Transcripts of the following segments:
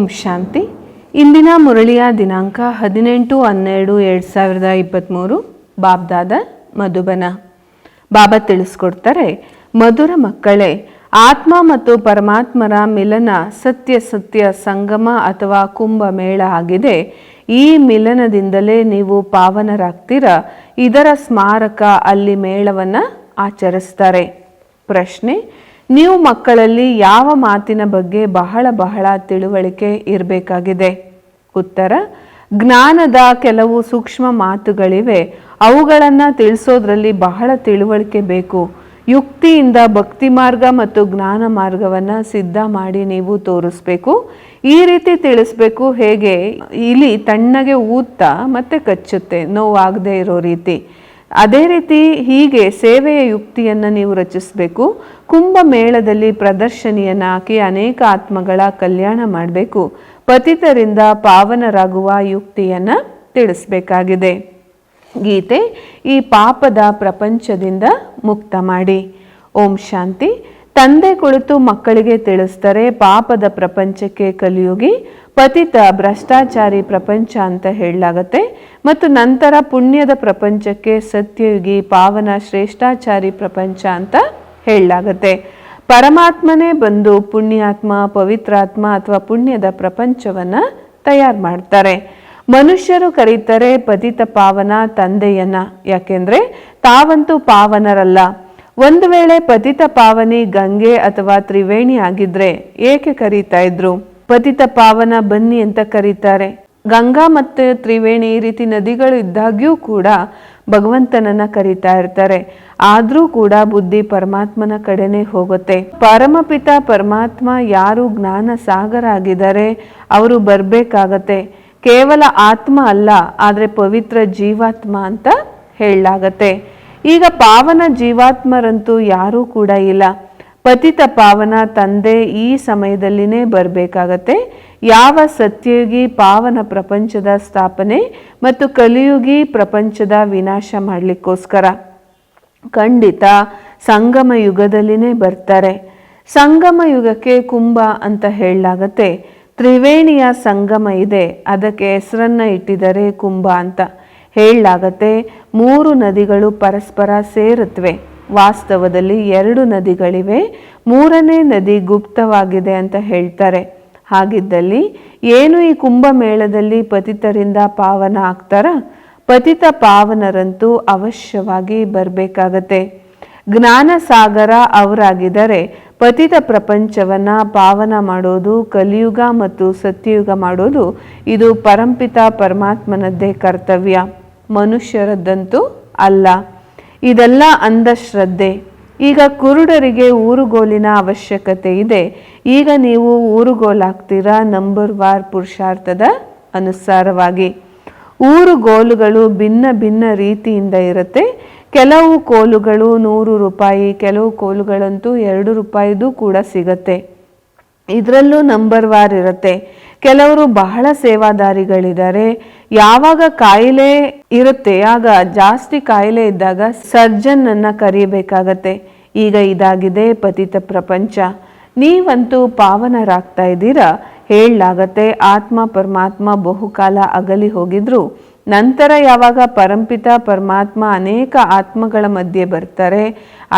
ಓಂ ಶಾಂತಿ. ಇಂದಿನ ಮುರಳಿಯ ದಿನಾಂಕ ಹದಿನೆಂಟು, ಹನ್ನೆರಡು, ಎರಡು ಸಾವಿರದ ಇಪ್ಪತ್ತ್ಮೂರು ಬಾಬ್ದಾದ ಮಧುಬನ. ಬಾಬಾ ತಿಳಿಸ್ಕೊಡ್ತಾರೆ, ಮಧುರ ಮಕ್ಕಳೇ, ಆತ್ಮ ಮತ್ತು ಪರಮಾತ್ಮರ ಮಿಲನ ಸತ್ಯ ಸತ್ಯ ಸಂಗಮ ಅಥವಾ ಕುಂಭ ಮೇಳ ಆಗಿದೆ. ಈ ಮಿಲನದಿಂದಲೇ ನೀವು ಪಾವನರಾಗ್ತೀರ? ಇದರ ಸ್ಮಾರಕ ಅಲ್ಲಿ ಮೇಳವನ್ನು ಆಚರಿಸ್ತಾರೆ. ಪ್ರಶ್ನೆ ನೀವು ಮಕ್ಕಳಲ್ಲಿ ಯಾವ ಮಾತಿನ ಬಗ್ಗೆ ಬಹಳ ಬಹಳ ತಿಳುವಳಿಕೆ ಇರಬೇಕಾಗಿದೆ? ಉತ್ತರ, ಜ್ಞಾನದ ಕೆಲವು ಸೂಕ್ಷ್ಮ ಮಾತುಗಳಿವೆ. ಅವುಗಳನ್ನು ತಿಳಿಸೋದ್ರಲ್ಲಿ ಬಹಳ ತಿಳುವಳಿಕೆ ಬೇಕು. ಯುಕ್ತಿಯಿಂದ ಭಕ್ತಿ ಮಾರ್ಗ ಮತ್ತು ಜ್ಞಾನ ಮಾರ್ಗವನ್ನು ಸಿದ್ಧ ಮಾಡಿ ನೀವು ತೋರಿಸ್ಬೇಕು. ಈ ರೀತಿ ತಿಳಿಸ್ಬೇಕು ಹೇಗೆ? ಇಲಿ ತಣ್ಣಗೆ ಊದ್ತಾ ಮತ್ತೆ ಕಚ್ಚುತ್ತೆ, ನೋವಾಗದೇ ಇರೋ ರೀತಿ. ಅದೇ ರೀತಿ ಹೀಗೆ ಸೇವೆಯ ಯುಕ್ತಿಯನ್ನು ನೀವು ರಚಿಸಬೇಕು. ಕುಂಭಮೇಳದಲ್ಲಿ ಪ್ರದರ್ಶನಿಯನ್ನು ಹಾಕಿ ಅನೇಕ ಆತ್ಮಗಳ ಕಲ್ಯಾಣ ಮಾಡಬೇಕು. ಪತಿತರಿಂದ ಪಾವನರಾಗುವ ಯುಕ್ತಿಯನ್ನು ತಿಳಿಸಬೇಕಾಗಿದೆ. ಗೀತೆ ಈ ಪಾಪದ ಪ್ರಪಂಚದಿಂದ ಮುಕ್ತ ಮಾಡಿ. ಓಂ ಶಾಂತಿ. ತಂದೆ ಕುಳಿತು ಮಕ್ಕಳಿಗೆ ತಿಳಿಸ್ತಾರೆ ಪಾಪದ ಪ್ರಪಂಚಕ್ಕೆ ಕಲಿಯುಗಿ ಪತಿತ ಭ್ರಷ್ಟಾಚಾರಿ ಪ್ರಪಂಚ ಅಂತ ಹೇಳಲಾಗತ್ತೆ. ಮತ್ತು ನಂತರ ಪುಣ್ಯದ ಪ್ರಪಂಚಕ್ಕೆ ಸತ್ಯಯುಗಿ ಪಾವನ ಶ್ರೇಷ್ಠಾಚಾರಿ ಪ್ರಪಂಚ ಅಂತ ಹೇಳಲಾಗತ್ತೆ. ಪರಮಾತ್ಮನೇ ಬಂದು ಪುಣ್ಯಾತ್ಮ, ಪವಿತ್ರಾತ್ಮ ಅಥವಾ ಪುಣ್ಯದ ಪ್ರಪಂಚವನ್ನ ತಯಾರು ಮಾಡ್ತಾರೆ. ಮನುಷ್ಯರು ಕರೀತಾರೆ ಪತಿತ ಪಾವನ ತಂದೆಯನ್ನ. ಯಾಕೆಂದ್ರೆ ತಾವಂತೂ ಪಾವನರಲ್ಲ. ಒಂದು ವೇಳೆ ಪತಿತ ಪಾವನಿ ಗಂಗೆ ಅಥವಾ ತ್ರಿವೇಣಿ ಆಗಿದ್ರೆ ಏಕೆ ಕರೀತಾ ಇದ್ರು? ಪತಿತ ಪಾವನ ಬನ್ನಿ ಅಂತ ಕರೀತಾರೆ. ಗಂಗಾ ಮತ್ತು ತ್ರಿವೇಣಿ ಈ ರೀತಿ ನದಿಗಳು ಇದ್ದಾಗ್ಯೂ ಕೂಡ ಭಗವಂತನನ್ನ ಕರೀತಾ ಇರ್ತಾರೆ. ಆದರೂ ಕೂಡ ಬುದ್ಧಿ ಪರಮಾತ್ಮನ ಕಡೆನೆ ಹೋಗುತ್ತೆ. ಪರಮಪಿತ ಪರಮಾತ್ಮ ಯಾರು ಜ್ಞಾನ ಸಾಗರ ಆಗಿದ್ದಾರೆ ಅವರು ಬರಬೇಕಾಗತ್ತೆ. ಕೇವಲ ಆತ್ಮ ಅಲ್ಲ, ಆದರೆ ಪವಿತ್ರ ಜೀವಾತ್ಮ ಅಂತ ಹೇಳಲಾಗತ್ತೆ. ಈಗ ಪಾವನ ಜೀವಾತ್ಮರಂತೂ ಯಾರೂ ಕೂಡ ಇಲ್ಲ. ಪತಿತ ಪಾವನ ತಂದೆ ಈ ಸಮಯದಲ್ಲಿನೇ ಬರಬೇಕಾಗತ್ತೆ. ಯಾವ ಸತ್ಯಯುಗಿ ಪಾವನ ಪ್ರಪಂಚದ ಸ್ಥಾಪನೆ ಮತ್ತು ಕಲಿಯುಗಿ ಪ್ರಪಂಚದ ವಿನಾಶ ಮಾಡಲಿಕ್ಕೋಸ್ಕರ? ಖಂಡಿತ ಸಂಗಮ ಯುಗದಲ್ಲಿನೇ ಬರ್ತಾರೆ. ಸಂಗಮ ಯುಗಕ್ಕೆ ಕುಂಭ ಅಂತ ಹೇಳಲಾಗತ್ತೆ. ತ್ರಿವೇಣಿಯ ಸಂಗಮ ಇದೆ, ಅದಕ್ಕೆ ಹೆಸರನ್ನು ಇಟ್ಟಿದ್ದಾರೆ ಕುಂಭ ಅಂತ. ಹೇಳಲಾಗತ್ತೆ, ಮೂರು ನದಿಗಳು ಪರಸ್ಪರ ಸೇರುತ್ತವೆ ವಾಸ್ತವದಲ್ಲಿ ಎರಡು ನದಿಗಳಿವೆ. ಮೂರನೇ ನದಿ ಗುಪ್ತವಾಗಿದೆ ಅಂತ ಹೇಳ್ತಾರೆ. ಹಾಗಿದ್ದಲ್ಲಿ ಏನು ಈ ಕುಂಭಮೇಳದಲ್ಲಿ ಪತಿತರಿಂದ ಪಾವನ ಆಗ್ತಾರ? ಪತಿತ ಪಾವನರಂತೂ ಅವಶ್ಯವಾಗಿ ಬರಬೇಕಾಗತ್ತೆ. ಜ್ಞಾನ ಸಾಗರ ಅವರಾಗಿದ್ದರೆ ಪತಿತ ಪ್ರಪಂಚವನ್ನ ಪಾವನ ಮಾಡೋದು, ಕಲಿಯುಗ ಮತ್ತು ಸತ್ಯಯುಗ ಮಾಡೋದು ಇದು ಪರಂಪಿತ ಪರಮಾತ್ಮನದ್ದೇ ಕರ್ತವ್ಯ. ಮನುಷ್ಯರದ್ದಂತೂ ಅಲ್ಲ. ಇದೆಲ್ಲ ಅಂಧಶ್ರದ್ಧೆ ಈಗ ಕುರುಡರಿಗೆ ಊರುಗೋಲಿನ ಅವಶ್ಯಕತೆ ಇದೆ. ಈಗ ನೀವು ಊರುಗೋಲಾಗ್ತೀರಾ ನಂಬರ್ ವಾರ್ ಪುರುಷಾರ್ಥದ ಅನುಸಾರವಾಗಿ. ಊರುಗೋಲುಗಳು ಭಿನ್ನ ಭಿನ್ನ ರೀತಿಯಿಂದ ಇರುತ್ತೆ. ಕೆಲವು ಕೋಲುಗಳು ನೂರು ರೂಪಾಯಿ, ಕೆಲವು ಕೋಲುಗಳಂತೂ ಎರಡು ರೂಪಾಯಿದು ಕೂಡ ಸಿಗತ್ತೆ. ಇದರಲ್ಲೂ ನಂಬರ್ ವಾರ್ ಇರುತ್ತೆ. ಕೆಲವರು ಬಹಳ ಸೇವಾದಾರಿಗಳಿದ್ದಾರೆ. ಯಾವಾಗ ಕಾಯಿಲೆ ಇರುತ್ತೆ, ಆಗ ಜಾಸ್ತಿ ಕಾಯಿಲೆ ಇದ್ದಾಗ ಸರ್ಜನ್ ಅನ್ನ ಕರೀಬೇಕಾಗತ್ತೆ. ಈಗ ಇದಾಗಿದೆ ಪತಿತ ಪ್ರಪಂಚ. ನೀವಂತೂ ಪಾವನರಾಗ್ತಾ ಇದ್ದೀರಾ? ಹೇಳಲಾಗತ್ತೆ, ಆತ್ಮ ಪರಮಾತ್ಮ ಬಹುಕಾಲ ಅಗಲಿ ಹೋಗಿದ್ರು. ನಂತರ ಯಾವಾಗ ಪರಂಪಿತ ಪರಮಾತ್ಮ ಅನೇಕ ಆತ್ಮಗಳ ಮಧ್ಯೆ ಬರ್ತಾರೆ,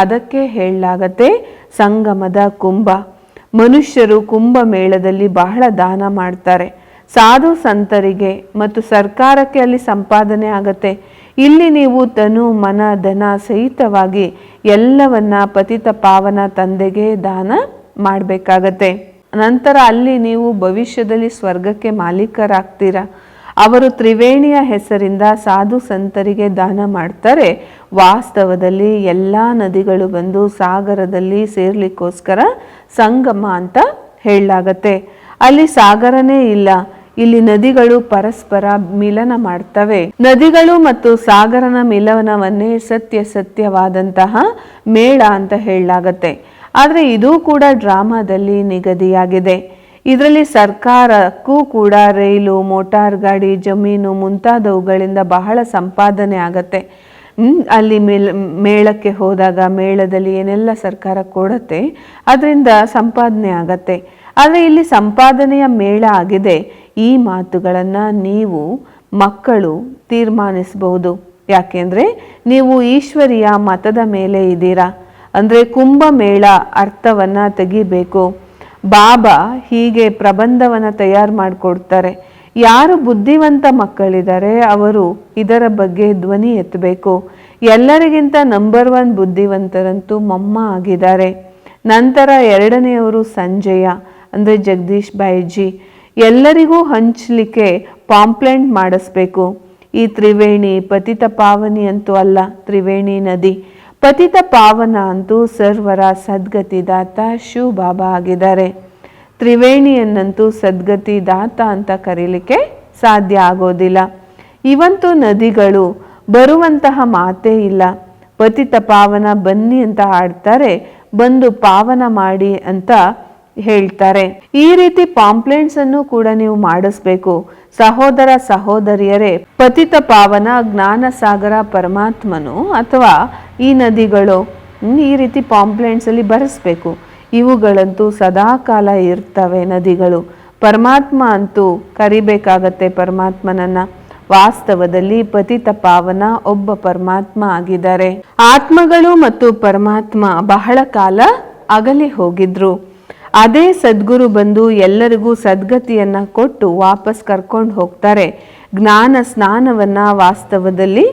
ಅದಕ್ಕೆ ಹೇಳಲಾಗತ್ತೆ ಸಂಗಮದ ಕುಂಭ. ಮನುಷ್ಯರು ಕುಂಭ ಮೇಳದಲ್ಲಿ ಬಹಳ ದಾನ ಮಾಡ್ತಾರೆ. ಸಾಧು ಸಂತರಿಗೆ ಮತ್ತು ಸರ್ಕಾರಕ್ಕೆ ಅಲ್ಲಿ ಸಂಪಾದನೆ ಆಗತ್ತೆ. ಇಲ್ಲಿ ನೀವು ತನು ಮನ, ಧನ ಸಹಿತವಾಗಿ ಎಲ್ಲವನ್ನ ಪತಿತ ಪಾವನ ತಂದೆಗೆ ದಾನ ಮಾಡಬೇಕಾಗತ್ತೆ. ನಂತರ ಅಲ್ಲಿ ನೀವು ಭವಿಷ್ಯದಲ್ಲಿ ಸ್ವರ್ಗಕ್ಕೆ ಮಾಲೀಕರಾಗ್ತೀರ? ಅವರು ತ್ರಿವೇಣಿಯ ಹೆಸರಿಂದ ಸಾಧು ಸಂತರಿಗೆ ದಾನ ಮಾಡ್ತಾರೆ. ವಾಸ್ತವದಲ್ಲಿ ಎಲ್ಲ ನದಿಗಳು ಬಂದು ಸಾಗರದಲ್ಲಿ ಸೇರ್ಲಿಕ್ಕೋಸ್ಕರ ಸಂಗಮ ಅಂತ ಹೇಳಲಾಗತ್ತೆ. ಅಲ್ಲಿ ಸಾಗರನೇ ಇಲ್ಲ. ಇಲ್ಲಿ ನದಿಗಳು ಪರಸ್ಪರ ಮಿಲನ ಮಾಡ್ತವೆ. ನದಿಗಳು ಮತ್ತು ಸಾಗರನ ಮಿಲನವನ್ನೇ ಸತ್ಯ ಸತ್ಯವಾದಂತಹ ಮೇಳ ಅಂತ ಹೇಳಲಾಗತ್ತೆ. ಆದರೆ ಇದು ಕೂಡ ಡ್ರಾಮಾದಲ್ಲಿ ನಿಗದಿಯಾಗಿದೆ. ಇದರಲ್ಲಿ ಸರ್ಕಾರಕ್ಕೂ ಕೂಡ ರೈಲು, ಮೋಟಾರ್ ಗಾಡಿ, ಜಮೀನು ಮುಂತಾದವುಗಳಿಂದ ಬಹಳ ಸಂಪಾದನೆ ಆಗತ್ತೆ. ಅಲ್ಲಿ ಮೇಲ್, ಮೇಳಕ್ಕೆ ಹೋದಾಗ ಮೇಳದಲ್ಲಿ ಏನೆಲ್ಲ ಸರ್ಕಾರ ಕೊಡತ್ತೆ, ಅದರಿಂದ ಸಂಪಾದನೆ ಆಗತ್ತೆ. ಆದರೆ ಇಲ್ಲಿ ಸಂಪಾದನೆಯ ಮೇಳ ಆಗಿದೆ. ಈ ಮಾತುಗಳನ್ನು ನೀವು ಮಕ್ಕಳು ತೀರ್ಮಾನಿಸಬಹುದು. ಯಾಕೆಂದರೆ ನೀವು ಈಶ್ವರಿಯ ಮತದ ಮೇಲೆ ಇದ್ದೀರಾ. ಅಂದರೆ ಕುಂಭಮೇಳ ಅರ್ಥವನ್ನು ತೆಗಿಬೇಕು. ಬಾಬಾ ಹೀಗೆ ಪ್ರಬಂಧವನ್ನು ತಯಾರು ಮಾಡಿಕೊಡ್ತಾರೆ. ಯಾರು ಬುದ್ಧಿವಂತ ಮಕ್ಕಳಿದ್ದಾರೆ ಅವರು ಇದರ ಬಗ್ಗೆ ಧ್ವನಿ ಎತ್ತಬೇಕು. ಎಲ್ಲರಿಗಿಂತ ನಂಬರ್ ಒನ್ ಬುದ್ಧಿವಂತರಂತೂ ಮೊಮ್ಮ ಆಗಿದ್ದಾರೆ. ನಂತರ ಎರಡನೆಯವರು ಸಂಜಯ, ಅಂದರೆ ಜಗದೀಶ್ ಬಾಯಿಜಿ. ಎಲ್ಲರಿಗೂ ಹಂಚಲಿಕ್ಕೆ ಪಾಂಪ್ಲೆಂಟ್ ಮಾಡಿಸ್ಬೇಕು. ಈ ತ್ರಿವೇಣಿ ಪತಿತ ಪಾವನಿ ಅಂತೂ ಅಲ್ಲ, ತ್ರಿವೇಣಿ ನದಿ. ಪತಿತ ಪಾವನ ಅಂತೂ ಸರ್ವರ ಸದ್ಗತಿದಾತ ಶಿವ ಬಾಬಾ ಆಗಿದ್ದಾರೆ. ತ್ರಿವೇಣಿಯನ್ನಂತೂ ಸದ್ಗತಿ ದಾತ ಅಂತ ಕರೀಲಿಕ್ಕೆ ಸಾಧ್ಯ ಆಗೋದಿಲ್ಲ. ಇವಂತೂ ನದಿಗಳು ಬರುವಂತಹ ಮಾತೇ ಇಲ್ಲ. ಪತಿತ ಪಾವನ ಬನ್ನಿ ಅಂತ ಹಾಡ್ತಾರೆ, ಬಂದು ಪಾವನ ಮಾಡಿ ಅಂತ ಹೇಳ್ತಾರೆ. ಈ ರೀತಿ ಪಾಂಪ್ಲೇಂಟ್ಸ್ ಅನ್ನು ಕೂಡ ನೀವು ಮಾಡಿಸ್ಬೇಕು. ಸಹೋದರ ಸಹೋದರಿಯರೇ, ಪತಿತ ಪಾವನ ಜ್ಞಾನ ಸಾಗರ ಪರಮಾತ್ಮನು ಅಥವಾ ಈ ನದಿಗಳು ಈ ರೀತಿ ಪಾಂಪ್ಲೇಂಟ್ಸ್ ಅಲ್ಲಿ ಬರೆಸ್ಬೇಕು. ಇವುಗಳಂತೂ ಸದಾಕಾಲ ಇರ್ತವೆ ನದಿಗಳು. ಪರಮಾತ್ಮ ಅಂತೂ ಕರಿಬೇಕಾಗತ್ತೆ ಪರಮಾತ್ಮನನ್ನ. ವಾಸ್ತವದಲ್ಲಿ ಪತಿತ ಪಾವನ ಒಬ್ಬ ಪರಮಾತ್ಮ ಆಗಿದ್ದಾರೆ. ಆತ್ಮಗಳು ಮತ್ತು ಪರಮಾತ್ಮ ಬಹಳ ಕಾಲ ಅಗಲಿ ಹೋಗಿದ್ರು. ಅದೇ ಸದ್ಗುರು ಬಂದು ಎಲ್ಲರಿಗೂ ಸದ್ಗತಿಯನ್ನು ಕೊಟ್ಟು ವಾಪಸ್ ಕರ್ಕೊಂಡು ಹೋಗ್ತಾರೆ. ಜ್ಞಾನ ಸ್ನಾನವನ್ನು ವಾಸ್ತವದಲ್ಲಿ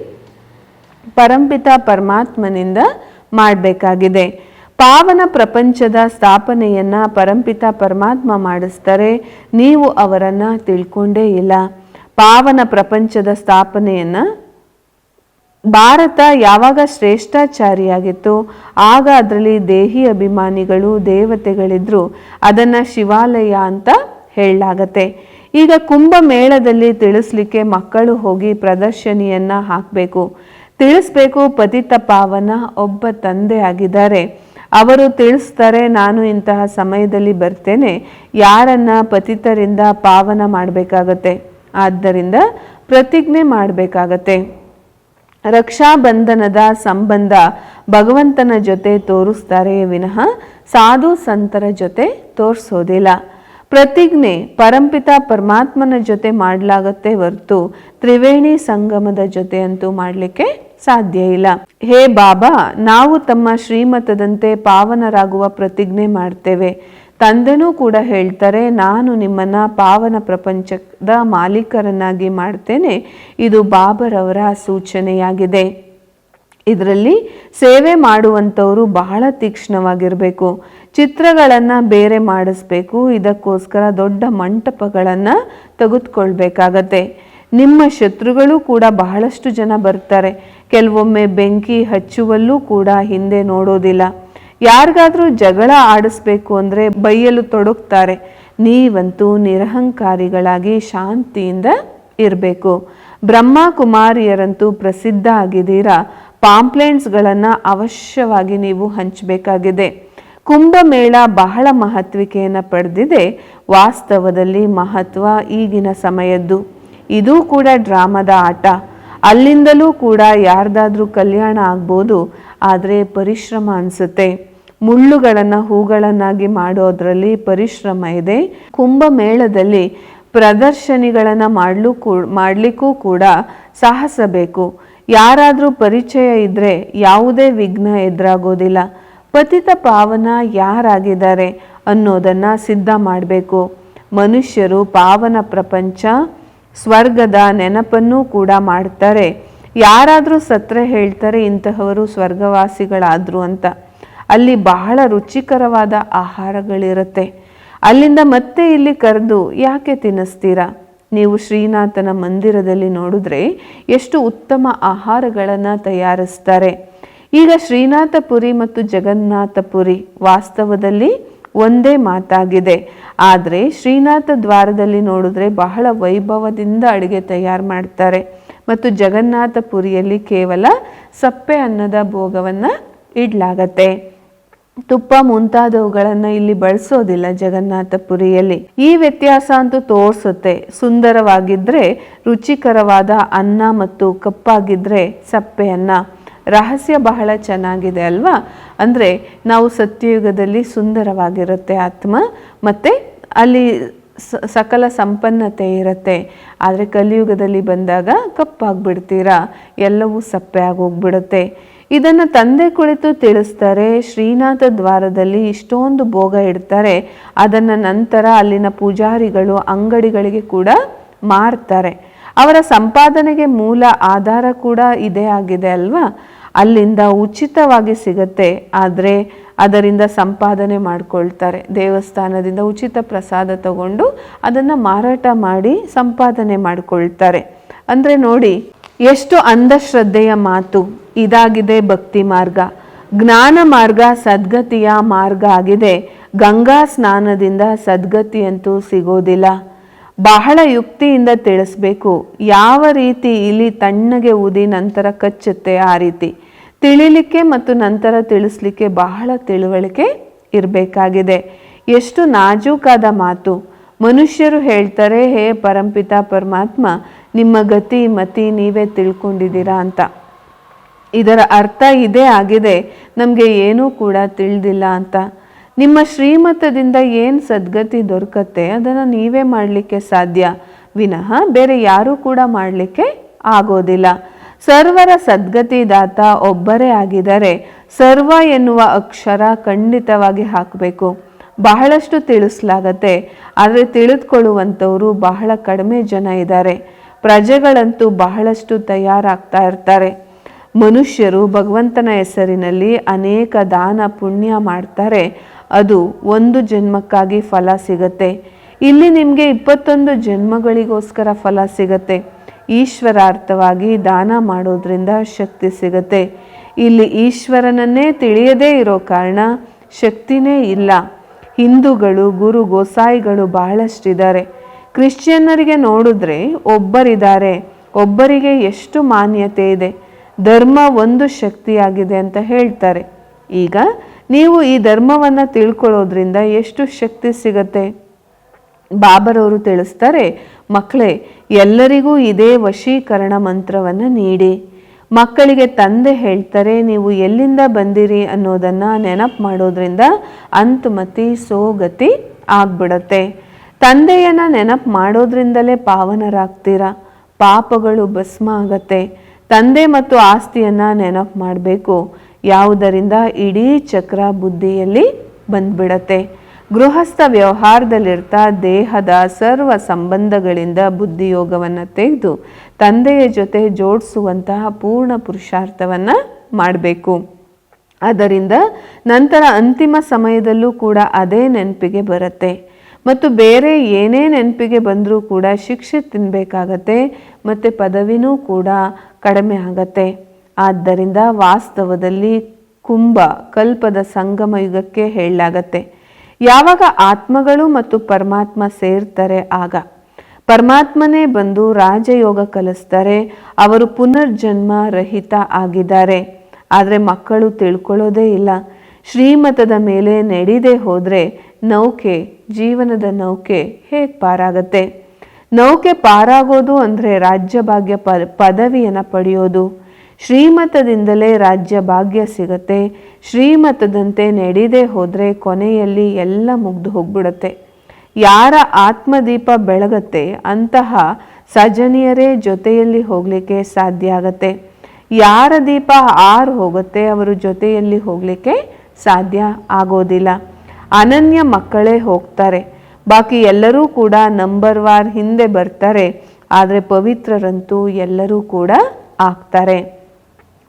ಪರಂಪಿತ ಪರಮಾತ್ಮನಿಂದ ಮಾಡಬೇಕಾಗಿದೆ. ಪಾವನ ಪ್ರಪಂಚದ ಸ್ಥಾಪನೆಯನ್ನ ಪರಂಪಿತ ಪರಮಾತ್ಮ ಮಾಡಿಸ್ತಾರೆ. ನೀವು ಅವರನ್ನು ತಿಳ್ಕೊಂಡೇ ಇಲ್ಲ. ಪಾವನ ಪ್ರಪಂಚದ ಸ್ಥಾಪನೆಯನ್ನ ಭಾರತ ಯಾವಾಗ ಶ್ರೇಷ್ಠಾಚಾರಿಯಾಗಿತ್ತು, ಆಗ ಅದರಲ್ಲಿ ದೇಹಿ ಅಭಿಮಾನಿಗಳು, ದೇವತೆಗಳಿದ್ರು, ಅದನ್ನ ಶಿವಾಲಯ ಅಂತ ಹೇಳಲಾಗತ್ತೆ. ಈಗ ಕುಂಭಮೇಳದಲ್ಲಿ ತಿಳಿಸ್ಲಿಕ್ಕೆ ಮಕ್ಕಳು ಹೋಗಿ ಪ್ರದರ್ಶನಿಯನ್ನ ಹಾಕಬೇಕು. ತಿಳಿಸ್ಬೇಕು ಪತಿತ ಪಾವನ ಒಬ್ಬ ತಂದೆ ಆಗಿದ್ದಾರೆ. ಅವರು ತಿಳಿಸ್ತಾರೆ, ನಾನು ಇಂತಹ ಸಮಯದಲ್ಲಿ ಬರ್ತೇನೆ, ಯಾರನ್ನ ಪತಿತರಿಂದ ಪಾವನ ಮಾಡಬೇಕಾಗತ್ತೆ? ಆದ್ದರಿಂದ ಪ್ರತಿಜ್ಞೆ ಮಾಡಬೇಕಾಗತ್ತೆ. ರಕ್ಷಾಬಂಧನದ ಸಂಬಂಧ ಭಗವಂತನ ಜೊತೆ ತೋರಿಸ್ತಾರೆ ವಿನಃ ಸಾಧು ಸಂತರ ಜೊತೆ ತೋರಿಸೋದಿಲ್ಲ. ಪ್ರತಿಜ್ಞೆ ಪರಂಪಿತ ಪರಮಾತ್ಮನ ಜೊತೆ ಮಾಡಲಾಗತ್ತೆ ಹೊರತು ತ್ರಿವೇಣಿ ಸಂಗಮದ ಜೊತೆ ಅಂತೂ ಮಾಡಲಿಕ್ಕೆ ಸಾಧ್ಯ ಇಲ್ಲ. ಹೇ ಬಾಬಾ, ನಾವು ತಮ್ಮ ಶ್ರೀಮತದಂತೆ ಪಾವನರಾಗುವ ಪ್ರತಿಜ್ಞೆ ಮಾಡ್ತೇವೆ. ತಂದೆನೂ ಕೂಡ ಹೇಳ್ತಾರೆ, ನಾನು ನಿಮ್ಮನ್ನ ಪಾವನ ಪ್ರಪಂಚದ ಮಾಲೀಕರನ್ನಾಗಿ ಮಾಡ್ತೇನೆ. ಇದು ಬಾಬರವರ ಸೂಚನೆಯಾಗಿದೆ. ಇದರಲ್ಲಿ ಸೇವೆ ಮಾಡುವಂಥವರು ಬಹಳ ತೀಕ್ಷ್ಣವಾಗಿರಬೇಕು. ಚಿತ್ರಗಳನ್ನು ಬೇರೆ ಮಾಡಿಸ್ಬೇಕು. ಇದಕ್ಕೋಸ್ಕರ ದೊಡ್ಡ ಮಂಟಪಗಳನ್ನು ತೆಗೆದುಕೊಳ್ಬೇಕಾಗತ್ತೆ. ನಿಮ್ಮ ಶತ್ರುಗಳು ಕೂಡ ಬಹಳಷ್ಟು ಜನ ಬರ್ತಾರೆ. ಕೆಲವೊಮ್ಮೆ ಬೆಂಕಿ ಹಚ್ಚುವಲ್ಲೂ ಕೂಡ ಹಿಂದೆ ನೋಡೋದಿಲ್ಲ. ಯಾರಿಗಾದ್ರೂ ಜಗಳ ಆಡಿಸ್ಬೇಕು ಅಂದರೆ ಬೈಯಲು ತೊಡಗ್ತಾರೆ. ನೀವಂತೂ ನಿರಹಂಕಾರಿಗಳಾಗಿ ಶಾಂತಿಯಿಂದ ಇರಬೇಕು. ಬ್ರಹ್ಮ ಕುಮಾರಿಯರಂತೂ ಪ್ರಸಿದ್ಧ ಆಗಿದ್ದೀರಾ? ಪಾಂಪ್ಲೆಂಟ್ಸ್ಗಳನ್ನು ಅವಶ್ಯವಾಗಿ ನೀವು ಹಂಚಬೇಕಾಗಿದೆ. ಕುಂಭಮೇಳ ಬಹಳ ಮಹತ್ವಿಕೆಯನ್ನು ಪಡೆದಿದೆ. ವಾಸ್ತವದಲ್ಲಿ ಮಹತ್ವ ಈಗಿನ ಸಮಯದ್ದು. ಇದು ಕೂಡ ಡ್ರಾಮದ ಆಟ. ಅಲ್ಲಿಂದಲೂ ಕೂಡ ಯಾರ್ದಾದ್ರೂ ಕಲ್ಯಾಣ ಆಗ್ಬೋದು, ಆದರೆ ಪರಿಶ್ರಮ ಅನಿಸುತ್ತೆ. ಮುಳ್ಳುಗಳನ್ನು ಹೂಗಳನ್ನಾಗಿ ಮಾಡೋದ್ರಲ್ಲಿ ಪರಿಶ್ರಮ ಇದೆ. ಕುಂಭಮೇಳದಲ್ಲಿ ಪ್ರದರ್ಶನಿಗಳನ್ನು ಮಾಡಲು ಕೂ, ಮಾಡಲಿಕ್ಕೂ ಕೂಡ ಸಾಹಸ ಬೇಕು ಯಾರಾದರೂ ಪರಿಚಯ ಇದ್ದರೆ ಯಾವುದೇ ವಿಘ್ನ ಎದುರಾಗೋದಿಲ್ಲ. ಪತಿತ ಪಾವನ ಯಾರಾಗಿದ್ದಾರೆ ಅನ್ನೋದನ್ನು ಸಿದ್ಧ ಮಾಡಬೇಕು. ಮನುಷ್ಯರು ಪಾವನ ಪ್ರಪಂಚ, ಸ್ವರ್ಗದ ನೆನಪನ್ನೂ ಕೂಡ ಮಾಡ್ತಾರೆ. ಯಾರಾದರೂ ಸತ್ರೆ ಹೇಳ್ತಾರೆ ಇಂತಹವರು ಸ್ವರ್ಗವಾಸಿಗಳಾದರು ಅಂತ. ಅಲ್ಲಿ ಬಹಳ ರುಚಿಕರವಾದ ಆಹಾರಗಳಿರುತ್ತೆ. ಅಲ್ಲಿಂದ ಮತ್ತೆ ಇಲ್ಲಿ ಕರೆದು ಯಾಕೆ ತಿನ್ನಿಸ್ತೀರಾ? ನೀವು ಶ್ರೀನಾಥನ ಮಂದಿರದಲ್ಲಿ ನೋಡಿದ್ರೆ ಎಷ್ಟು ಉತ್ತಮ ಆಹಾರಗಳನ್ನು ತಯಾರಿಸ್ತಾರೆ. ಈಗ ಶ್ರೀನಾಥಪುರಿ ಮತ್ತು ಜಗನ್ನಾಥಪುರಿ ವಾಸ್ತವದಲ್ಲಿ ಒಂದೇ ಮಾತಾಗಿದೆ. ಆದರೆ ಶ್ರೀನಾಥ ದ್ವಾರದಲ್ಲಿ ನೋಡಿದ್ರೆ ಬಹಳ ವೈಭವದಿಂದ ಅಡುಗೆ ತಯಾರು ಮಾಡ್ತಾರೆ. ಮತ್ತು ಜಗನ್ನಾಥಪುರಿಯಲ್ಲಿ ಕೇವಲ ಸಪ್ಪೆ ಅನ್ನದ ಭೋಗವನ್ನು ಇಡ್ಲಾಗತ್ತೆ. ತುಪ್ಪ ಮುಂತಾದವುಗಳನ್ನು ಇಲ್ಲಿ ಬಳಸೋದಿಲ್ಲ ಜಗನ್ನಾಥಪುರಿಯಲ್ಲಿ. ಈ ವ್ಯತ್ಯಾಸ ಅಂತೂ ತೋರಿಸುತ್ತೆ. ಸುಂದರವಾಗಿದ್ದರೆ ರುಚಿಕರವಾದ ಅನ್ನ ಮತ್ತು ಕಪ್ಪಾಗಿದ್ರೆ ಸಪ್ಪೆ ಅನ್ನ ರಹಸ್ಯ ಬಹಳ ಚೆನ್ನಾಗಿದೆ ಅಲ್ವಾ? ಅಂದರೆ ನಾವು ಸತ್ಯಯುಗದಲ್ಲಿ ಸುಂದರವಾಗಿರುತ್ತೆ ಆತ್ಮ, ಮತ್ತು ಅಲ್ಲಿ ಸಕಲ ಸಂಪನ್ನತೆ ಇರುತ್ತೆ. ಆದರೆ ಕಲಿಯುಗದಲ್ಲಿ ಬಂದಾಗ ಕಪ್ಪಾಗ್ಬಿಡ್ತೀರಾ? ಎಲ್ಲವೂ ಸಪ್ಪೆ ಆಗೋಗ್ಬಿಡುತ್ತೆ. ಇದನ್ನು ತಂದೆ ಕುಳಿತು ತಿಳಿಸ್ತಾರೆ. ಶ್ರೀನಾಥ ದ್ವಾರದಲ್ಲಿ ಇಷ್ಟೊಂದು ಭೋಗ ಇಡ್ತಾರೆ. ಅದನ್ನು ನಂತರ ಅಲ್ಲಿನ ಪೂಜಾರಿಗಳು ಅಂಗಡಿಗಳಿಗೆ ಕೂಡ ಮಾರ್ತಾರೆ. ಅವರ ಸಂಪಾದನೆಗೆ ಮೂಲ ಆಧಾರ ಕೂಡ ಇದೇ ಆಗಿದೆ ಅಲ್ವಾ? ಅಲ್ಲಿಂದ ಉಚಿತವಾಗಿ ಸಿಗತ್ತೆ. ಆದರೆ ಅದರಿಂದ ಸಂಪಾದನೆ ಮಾಡ್ಕೊಳ್ತಾರೆ. ದೇವಸ್ಥಾನದಿಂದ ಉಚಿತ ಪ್ರಸಾದ ತಗೊಂಡು ಅದನ್ನು ಮಾರಾಟ ಮಾಡಿ ಸಂಪಾದನೆ ಮಾಡಿಕೊಳ್ತಾರೆ. ಅಂದರೆ ನೋಡಿ, ಎಷ್ಟು ಅಂಧಶ್ರದ್ಧೆಯ ಮಾತು. ಇದಾಗಿದೆ ಭಕ್ತಿ ಮಾರ್ಗ. ಜ್ಞಾನ ಮಾರ್ಗ ಸದ್ಗತಿಯ ಮಾರ್ಗ ಆಗಿದೆ. ಗಂಗಾ ಸ್ನಾನದಿಂದ ಸದ್ಗತಿಯಂತೂ ಸಿಗೋದಿಲ್ಲ. ಬಹಳ ಯುಕ್ತಿಯಿಂದ ತಿಳಿಸ್ಬೇಕು. ಯಾವ ರೀತಿ ಇಲಿ ತಣ್ಣಗೆ ಊದಿ ನಂತರ ಕಚ್ಚುತ್ತೆ ಆ ರೀತಿ. ತಿಳಿಲಿಕ್ಕೆ ಮತ್ತು ನಂತರ ತಿಳಿಸ್ಲಿಕ್ಕೆ ಬಹಳ ತಿಳುವಳಿಕೆ ಇರಬೇಕಾಗಿದೆ. ಎಷ್ಟು ನಾಜೂಕಾದ ಮಾತು. ಮನುಷ್ಯರು ಹೇಳ್ತಾರೆ, ಹೇ ಪರಂಪಿತ ಪರಮಾತ್ಮ, ನಿಮ್ಮ ಗತಿ ಮತಿ ನೀವೇ ತಿಳ್ಕೊಂಡಿದ್ದೀರಾ ಅಂತ. ಇದರ ಅರ್ಥ ಇದೇ ಆಗಿದೆ. ನಮಗೆ ಏನೂ ಕೂಡ ತಿಳಿದಿಲ್ಲ ಅಂತ. ನಿಮ್ಮ ಶ್ರೀಮತದಿಂದ ಏನು ಸದ್ಗತಿ ದೊರಕತ್ತೆ ಅದನ್ನು ನೀವೇ ಮಾಡಲಿಕ್ಕೆ ಸಾಧ್ಯ. ವಿನಃ ಬೇರೆ ಯಾರೂ ಕೂಡ ಮಾಡಲಿಕ್ಕೆ ಆಗೋದಿಲ್ಲ. ಸರ್ವರ ಸದ್ಗತಿದಾತ ಒಬ್ಬರೇ ಆಗಿದ್ದಾರೆ ಸರ್ವ ಎನ್ನುವ ಅಕ್ಷರ ಖಂಡಿತವಾಗಿ ಹಾಕಬೇಕು. ಬಹಳಷ್ಟು ತಿಳಿಸ್ಲಾಗತ್ತೆ. ಆದರೆ ತಿಳಿದುಕೊಳ್ಳುವಂಥವರು ಬಹಳ ಕಡಿಮೆ ಜನ ಇದ್ದಾರೆ. ಪ್ರಜೆಗಳಂತೂ ಬಹಳಷ್ಟು ತಯಾರಾಗ್ತಾ ಇರ್ತಾರೆ. ಮನುಷ್ಯರು ಭಗವಂತನ ಹೆಸರಿನಲ್ಲಿ ಅನೇಕ ದಾನ ಪುಣ್ಯ ಮಾಡ್ತಾರೆ. ಅದು ಒಂದು ಜನ್ಮಕ್ಕಾಗಿ ಫಲ ಸಿಗತ್ತೆ. ಇಲ್ಲಿ ನಿಮಗೆ ಇಪ್ಪತ್ತೊಂದು ಜನ್ಮಗಳಿಗೋಸ್ಕರ ಫಲ ಸಿಗತ್ತೆ. ಈಶ್ವರಾರ್ಥವಾಗಿ ದಾನ ಮಾಡೋದ್ರಿಂದ ಶಕ್ತಿ ಸಿಗತ್ತೆ. ಇಲ್ಲಿ ಈಶ್ವರನನ್ನೇ ತಿಳಿಯದೇ ಇರೋ ಕಾರಣ ಶಕ್ತಿನೇ ಇಲ್ಲ. ಹಿಂದೂಗಳು, ಗುರು, ಗೋಸಾಯಿಗಳು ಬಹಳಷ್ಟಿದ್ದಾರೆ. ಕ್ರಿಶ್ಚಿಯನ್ನರಿಗೆ ನೋಡಿದ್ರೆ ಒಬ್ಬರಿದ್ದಾರೆ. ಒಬ್ಬರಿಗೆ ಎಷ್ಟು ಮಾನ್ಯತೆ ಇದೆ. ಧರ್ಮ ಒಂದು ಶಕ್ತಿಯಾಗಿದೆ ಅಂತ ಹೇಳ್ತಾರೆ. ಈಗ ನೀವು ಈ ಧರ್ಮವನ್ನು ತಿಳ್ಕೊಳ್ಳೋದ್ರಿಂದ ಎಷ್ಟು ಶಕ್ತಿ ಸಿಗತ್ತೆ? ಬಾಬರವರು ತಿಳಿಸ್ತಾರೆ, ಮಕ್ಕಳೇ, ಎಲ್ಲರಿಗೂ ಇದೇ ವಶೀಕರಣ ಮಂತ್ರವನ್ನು ನೀಡಿ. ಮಕ್ಕಳಿಗೆ ತಂದೆ ಹೇಳ್ತಾರೆ, ನೀವು ಎಲ್ಲಿಂದ ಬಂದಿರಿ ಅನ್ನೋದನ್ನು ನೆನಪು ಮಾಡೋದ್ರಿಂದ ಅಂತುಮತಿ, ಸೋಗತಿ ಆಗ್ಬಿಡತ್ತೆ. ತಂದೆಯನ್ನು ನೆನಪು ಮಾಡೋದ್ರಿಂದಲೇ ಪಾವನರಾಗ್ತೀರಾ? ಪಾಪಗಳು ಭಸ್ಮ ಆಗತ್ತೆ. ತಂದೆ ಮತ್ತು ಆಸ್ತಿಯನ್ನು ನೆನಪು ಮಾಡಬೇಕು. ಯಾವುದರಿಂದ ಇಡೀ ಚಕ್ರ ಬುದ್ಧಿಯಲ್ಲಿ ಬಂದ್ಬಿಡತ್ತೆ. ಗೃಹಸ್ಥ ವ್ಯವಹಾರದಲ್ಲಿರ್ತಾ ದೇಹದ ಸರ್ವ ಸಂಬಂಧಗಳಿಂದ ಬುದ್ಧಿಯೋಗವನ್ನು ತೆಗೆದು ತಂದೆಯ ಜೊತೆ ಜೋಡಿಸುವಂತಹ ಪೂರ್ಣ ಪುರುಷಾರ್ಥವನ್ನು ಮಾಡಬೇಕು. ಅದರಿಂದ ನಂತರ ಅಂತಿಮ ಸಮಯದಲ್ಲೂ ಕೂಡ ಅದೇ ನೆನಪಿಗೆ ಬರುತ್ತೆ. ಮತ್ತು ಬೇರೆ ಏನೇ ನೆನಪಿಗೆ ಬಂದರೂ ಕೂಡ ಶಿಕ್ಷೆ ತಿನ್ನಬೇಕಾಗತ್ತೆ ಮತ್ತು ಪದವಿನೂ ಕೂಡ ಕಡಿಮೆ ಆಗತ್ತೆ. ಆದ್ದರಿಂದ ವಾಸ್ತವದಲ್ಲಿ ಕುಂಭ ಕಲ್ಪದ ಸಂಗಮ ಯುಗಕ್ಕೆ ಹೇಳಲಾಗತ್ತೆ. ಯಾವಾಗ ಆತ್ಮಗಳು ಮತ್ತು ಪರಮಾತ್ಮ ಸೇರ್ತಾರೆ ಆಗ. ಪರಮಾತ್ಮನೇ ಬಂದು ರಾಜಯೋಗ ಕಲಿಸ್ತಾರೆ, ಅವರು ಪುನರ್ಜನ್ಮ ರಹಿತ ಆಗಿದ್ದಾರೆ. ಆದರೆ ಮಕ್ಕಳು ತಿಳ್ಕೊಳ್ಳೋದೇ ಇಲ್ಲ. ಶ್ರೀಮತದ ಮೇಲೆ ನಡೆದೇ ಹೋದರೆ ನೌಕೆ ಜೀವನದ ನೌಕೆ ಹೇಗೆ ಪಾರಾಗತ್ತೆ? ನೌಕೆ ಪಾರಾಗೋದು ಅಂದರೆ ರಾಜ್ಯ ಭಾಗ್ಯ ಪ, ಪದವಿಯನ್ನು ಪಡೆಯೋದು. ಶ್ರೀಮತದಿಂದಲೇ ರಾಜ್ಯ ಭಾಗ್ಯ ಸಿಗತ್ತೆ. ಶ್ರೀಮತದಂತೆ ನಡೆದೇ ಹೋದರೆ ಕೊನೆಯಲ್ಲಿ ಎಲ್ಲ ಮುಗ್ದು ಹೋಗ್ಬಿಡತ್ತೆ. ಯಾರ ಆತ್ಮದೀಪ ಬೆಳಗತ್ತೆ ಅಂತಹ ಸಜನಿಯರೇ ಜೊತೆಯಲ್ಲಿ ಹೋಗಲಿಕ್ಕೆ ಸಾಧ್ಯ ಆಗತ್ತೆ. ಯಾರ ದೀಪ ಆರು ಹೋಗುತ್ತೆ, ಅವರು ಜೊತೆಯಲ್ಲಿ ಹೋಗಲಿಕ್ಕೆ ಸಾಧ್ಯ ಆಗೋದಿಲ್ಲ. ಅನನ್ಯ ಮಕ್ಕಳೇ ಹೋಗ್ತಾರೆ. ಬಾಕಿ ಎಲ್ಲರೂ ಕೂಡ ನಂಬರ್ ವಾರ್ ಹಿಂದೆ ಬರ್ತಾರೆ. ಆದರೆ ಪವಿತ್ರರಂತೂ ಎಲ್ಲರೂ ಕೂಡ ಆಗ್ತಾರೆ.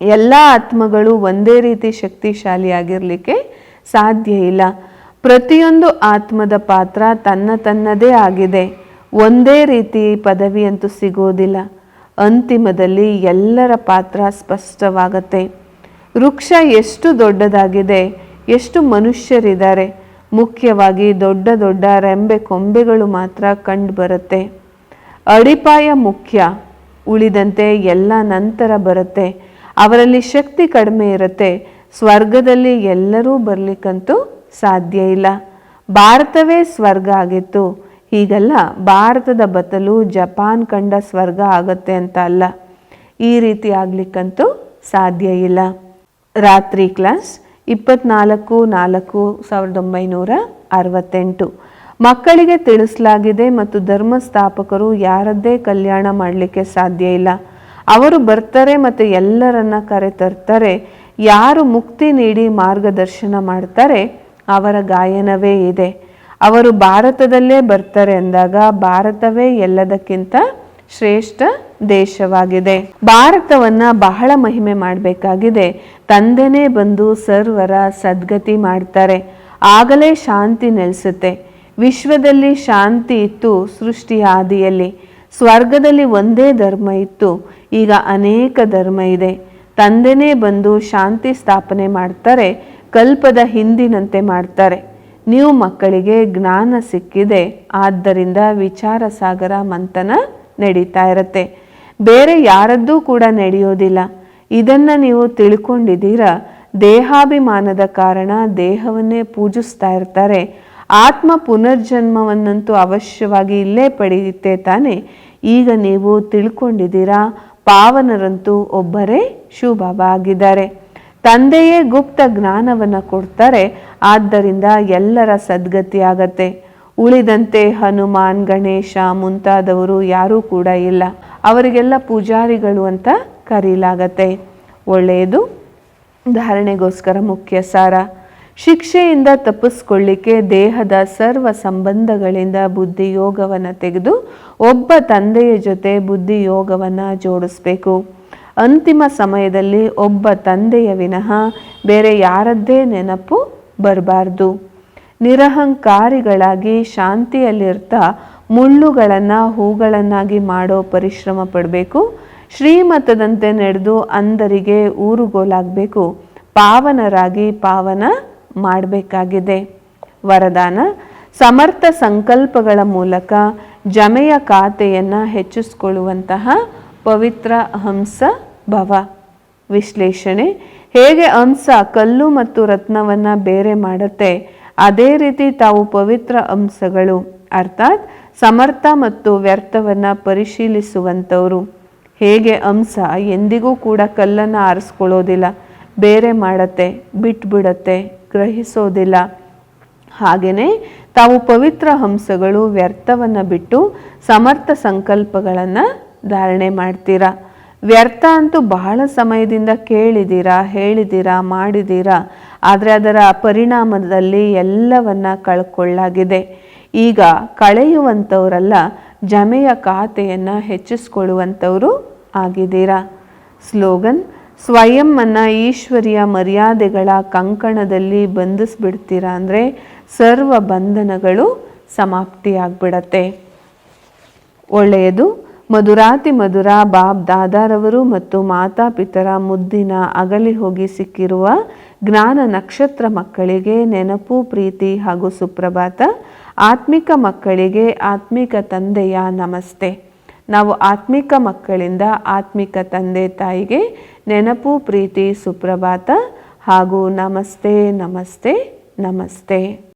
ಎಲ್ಲ ಆತ್ಮಗಳು ಒಂದೇ ರೀತಿ ಶಕ್ತಿಶಾಲಿಯಾಗಿರಲಿಕ್ಕೆ ಸಾಧ್ಯ ಇಲ್ಲ. ಪ್ರತಿಯೊಂದು ಆತ್ಮದ ಪಾತ್ರ ತನ್ನ ತನ್ನದೇ ಆಗಿದೆ. ಒಂದೇ ರೀತಿ ಪದವಿಯಂತೂ ಸಿಗೋದಿಲ್ಲ. ಅಂತಿಮದಲ್ಲಿ ಎಲ್ಲರ ಪಾತ್ರ ಸ್ಪಷ್ಟವಾಗತ್ತೆ. ವೃಕ್ಷ ಎಷ್ಟು ದೊಡ್ಡದಾಗಿದೆ, ಎಷ್ಟು ಮನುಷ್ಯರಿದ್ದಾರೆ ಮುಖ್ಯವಾಗಿ ದೊಡ್ಡ ದೊಡ್ಡ ರೆಂಬೆ ಕೊಂಬೆಗಳು ಮಾತ್ರ ಕಂಡುಬರುತ್ತೆ ಅಡಿಪಾಯ ಮುಖ್ಯ, ಉಳಿದಂತೆ ಎಲ್ಲ ನಂತರ ಬರುತ್ತೆ. ಅವರಲ್ಲಿ ಶಕ್ತಿ ಕಡಿಮೆ ಇರುತ್ತೆ. ಸ್ವರ್ಗದಲ್ಲಿ ಎಲ್ಲರೂ ಬರಲಿಕ್ಕಂತೂ ಸಾಧ್ಯ ಇಲ್ಲ. ಭಾರತವೇ ಸ್ವರ್ಗ ಆಗಿತ್ತು. ಹೀಗಲ್ಲ, ಭಾರತದ ಬದಲು ಜಪಾನ್ ಕಂಡ ಸ್ವರ್ಗ ಆಗತ್ತೆ ಅಂತ ಅಲ್ಲ. ಈ ರೀತಿ ಆಗ್ಲಿಕ್ಕಂತೂ ಸಾಧ್ಯ ಇಲ್ಲ. ರಾತ್ರಿ ಕ್ಲಾಸ್ ಇಪ್ಪತ್ನಾಲ್ಕು ನಾಲ್ಕು ಸಾವಿರದ ಒಂಬೈನೂರ ಅರವತ್ತೆಂಟು. ಮಕ್ಕಳಿಗೆ ತಿಳಿಸಲಾಗಿದೆ ಮತ್ತು ಧರ್ಮ ಸ್ಥಾಪಕರು ಯಾರದ್ದೇ ಕಲ್ಯಾಣ ಮಾಡಲಿಕ್ಕೆ ಸಾಧ್ಯ ಇಲ್ಲ. ಅವರು ಬರ್ತಾರೆ ಮತ್ತು ಎಲ್ಲರನ್ನ ಕರೆತರ್ತಾರೆ. ಯಾರು ಮುಕ್ತಿ ನೀಡಿ ಮಾರ್ಗದರ್ಶನ ಮಾಡ್ತಾರೆ, ಅವರ ಗಾಯನವೇ ಇದೆ. ಅವರು ಭಾರತದಲ್ಲೇ ಬರ್ತಾರೆ ಅಂದಾಗ ಭಾರತವೇ ಎಲ್ಲದಕ್ಕಿಂತ ಶ್ರೇಷ್ಠ ದೇಶವಾಗಿದೆ. ಭಾರತವನ್ನ ಬಹಳ ಮಹಿಮೆ ಮಾಡಬೇಕಾಗಿದೆ. ತಂದೆನೇ ಬಂದು ಸರ್ವರ ಸದ್ಗತಿ ಮಾಡ್ತಾರೆ. ಆಗಲೇ ಶಾಂತಿ ನೆಲೆಸುತ್ತೆ. ವಿಶ್ವದಲ್ಲಿ ಶಾಂತಿ ಇತ್ತು ಸೃಷ್ಟಿಯ ಆದಿಯಲ್ಲಿ ಸ್ವರ್ಗದಲ್ಲಿ ಒಂದೇ ಧರ್ಮ ಇತ್ತು. ಈಗ ಅನೇಕ ಧರ್ಮ ಇದೆ. ತಂದೆನೇ ಬಂದು ಶಾಂತಿ ಸ್ಥಾಪನೆ ಮಾಡ್ತಾರೆ, ಕಲ್ಪದ ಹಿಂದಿನಂತೆ ಮಾಡ್ತಾರೆ. ನೀವು ಮಕ್ಕಳಿಗೆ ಜ್ಞಾನ ಸಿಕ್ಕಿದೆ. ಆದ್ದರಿಂದ ವಿಚಾರ ಸಾಗರ ಮಂಥನ ನಡೀತಾ ಇರತ್ತೆ. ಬೇರೆ ಯಾರದ್ದೂ ಕೂಡ ನಡೆಯೋದಿಲ್ಲ. ಇದನ್ನು ನೀವು ತಿಳ್ಕೊಂಡಿದ್ದೀರಾ? ದೇಹಾಭಿಮಾನದ ಕಾರಣ ದೇಹವನ್ನೇ ಪೂಜಿಸ್ತಾ ಇರ್ತಾರೆ. ಆತ್ಮ ಪುನರ್ಜನ್ಮವನ್ನಂತೂ ಅವಶ್ಯವಾಗಿ ಇಲ್ಲೇ ಪಡೆಯುತ್ತೆ ತಾನೆ? ಈಗ ನೀವು ತಿಳ್ಕೊಂಡಿದ್ದೀರಾ? ಪಾವನರಂತೂ ಒಬ್ಬರೇ ಶಿವಬಾಬಾ ಆಗಿದ್ದಾರೆ ತಂದೆಯೇ ಗುಪ್ತ ಜ್ಞಾನವನ್ನು ಕೊಡ್ತಾರೆ. ಆದ್ದರಿಂದ ಎಲ್ಲರ ಸದ್ಗತಿ ಆಗತ್ತೆ. ಉಳಿದಂತೆ ಹನುಮಾನ್, ಗಣೇಶ ಮುಂತಾದವರು ಯಾರೂ ಕೂಡ ಇಲ್ಲ. ಅವರಿಗೆಲ್ಲ ಪೂಜಾರಿಗಳು ಅಂತ ಕರೀಲಾಗತ್ತೆ. ಒಳ್ಳೆಯದು. ಧಾರಣೆಗೋಸ್ಕರ ಮುಖ್ಯ ಸಾರ. ಶಿಕ್ಷೆಯಿಂದ ತಪ್ಪಿಸ್ಕೊಳ್ಳಿಕ್ಕೆ ದೇಹದ ಸರ್ವ ಸಂಬಂಧಗಳಿಂದ ಬುದ್ಧಿ ಯೋಗವನ್ನು ತೆಗೆದು ಒಬ್ಬ ತಂದೆಯ ಜೊತೆ ಬುದ್ಧಿ ಯೋಗವನ್ನು ಜೋಡಿಸ್ಬೇಕು. ಅಂತಿಮ ಸಮಯದಲ್ಲಿ ಒಬ್ಬ ತಂದೆಯ ವಿನಃ ಬೇರೆ ಯಾರದ್ದೇ ನೆನಪು ಬರಬಾರ್ದು. ನಿರಹಂಕಾರಿಗಳಾಗಿ ಶಾಂತಿಯಲ್ಲಿರ್ತಾ ಮುಳ್ಳುಗಳನ್ನು, ಹೂಗಳನ್ನಾಗಿ ಮಾಡೋ ಪರಿಶ್ರಮ ಪಡಬೇಕು. ಶ್ರೀಮತದಂತೆ ನಡೆದು ಅಂದರಿಗೆ ಊರುಗೋಲಾಗಬೇಕು. ಪಾವನರಾಗಿ ಪಾವನ ಮಾಡಬೇಕಾಗಿದೆ. ವರದಾನ, ಸಮರ್ಥ ಸಂಕಲ್ಪಗಳ ಮೂಲಕ ಜಮೆಯ ಖಾತೆಯನ್ನು ಹೆಚ್ಚಿಸಿಕೊಳ್ಳುವಂತಹ ಪವಿತ್ರ ಹಂಸ ಭವ. ವಿಶ್ಲೇಷಣೆ, ಹೇಗೆ ಹಂಸ ಕಲ್ಲು ಮತ್ತು ರತ್ನವನ್ನು ಬೇರೆ ಮಾಡುತ್ತೆ? ಅದೇ ರೀತಿ ತಾವು ಪವಿತ್ರ ಅಂಶಗಳು ಅರ್ಥಾತ್ ಸಮರ್ಥ ಮತ್ತು ವ್ಯರ್ಥವನ್ನು ಪರಿಶೀಲಿಸುವಂಥವರು. ಹೇಗೆ ಅಂಸ ಎಂದಿಗೂ ಕೂಡ ಕಲ್ಲನ್ನು ಆರಿಸ್ಕೊಳ್ಳೋದಿಲ್ಲ, ಬೇರೆ ಮಾಡತ್ತೆ, ಬಿಟ್ಬಿಡತ್ತೆ, ಗ್ರಹಿಸೋದಿಲ್ಲ. ಹಾಗೆಯೇ ತಾವು ಪವಿತ್ರ ಹಂಸಗಳು, ವ್ಯರ್ಥವನ್ನು ಬಿಟ್ಟು ಸಮರ್ಥ ಸಂಕಲ್ಪಗಳನ್ನು ಧಾರಣೆ ಮಾಡ್ತೀರಾ? ವ್ಯರ್ಥ ಅಂತೂ ಬಹಳ ಸಮಯದಿಂದ ಕೇಳಿದ್ದೀರಾ ಹೇಳಿದ್ದೀರಾ ಮಾಡಿದ್ದೀರಾ ಆದರೆ ಅದರ ಪರಿಣಾಮದಲ್ಲಿ ಎಲ್ಲವನ್ನ ಕಳ್ಕೊಳ್ಳಾಗಿದೆ. ಈಗ ಕಳೆಯುವಂಥವರಲ್ಲ, ಜಮೆಯ ಖಾತೆಯನ್ನು ಹೆಚ್ಚಿಸ್ಕೊಳ್ಳುವಂಥವರು ಆಗಿದ್ದೀರಾ? ಸ್ಲೋಗನ್ ಸ್ವಯಂವನ್ನು ಈಶ್ವರಿಯ ಮರ್ಯಾದೆಗಳ ಕಂಕಣದಲ್ಲಿ ಬಂಧಿಸ್ಬಿಡ್ತೀರಾ ಅಂದರೆ ಸರ್ವ ಬಂಧನಗಳು ಸಮಾಪ್ತಿಯಾಗ್ಬಿಡತ್ತೆ. ಒಳ್ಳೆಯದು, ಮಧುರಾತಿ ಮಧುರ ಬಾಬ್ ದಾದಾರವರು ಮತ್ತು ಮಾತಾಪಿತರ ಮುದ್ದಿನ ಅಗಲಿ ಹೋಗಿ ಸಿಕ್ಕಿರುವ ಜ್ಞಾನ ನಕ್ಷತ್ರ ಮಕ್ಕಳಿಗೆ ನೆನಪು, ಪ್ರೀತಿ ಹಾಗೂ ಸುಪ್ರಭಾತ ಆತ್ಮಿಕ ಮಕ್ಕಳಿಗೆ ಆತ್ಮಿಕ ತಂದೆಯ ನಮಸ್ತೆ. ನಾವು ಆತ್ಮಿಕ ಮಕ್ಕಳಿಂದ ಆತ್ಮಿಕ ತಂದೆ ತಾಯಿಗೆ ನೆನಪು, ಪ್ರೀತಿ, ಸುಪ್ರಭಾತ ಹಾಗೂ ನಮಸ್ತೆ ನಮಸ್ತೆ ನಮಸ್ತೆ.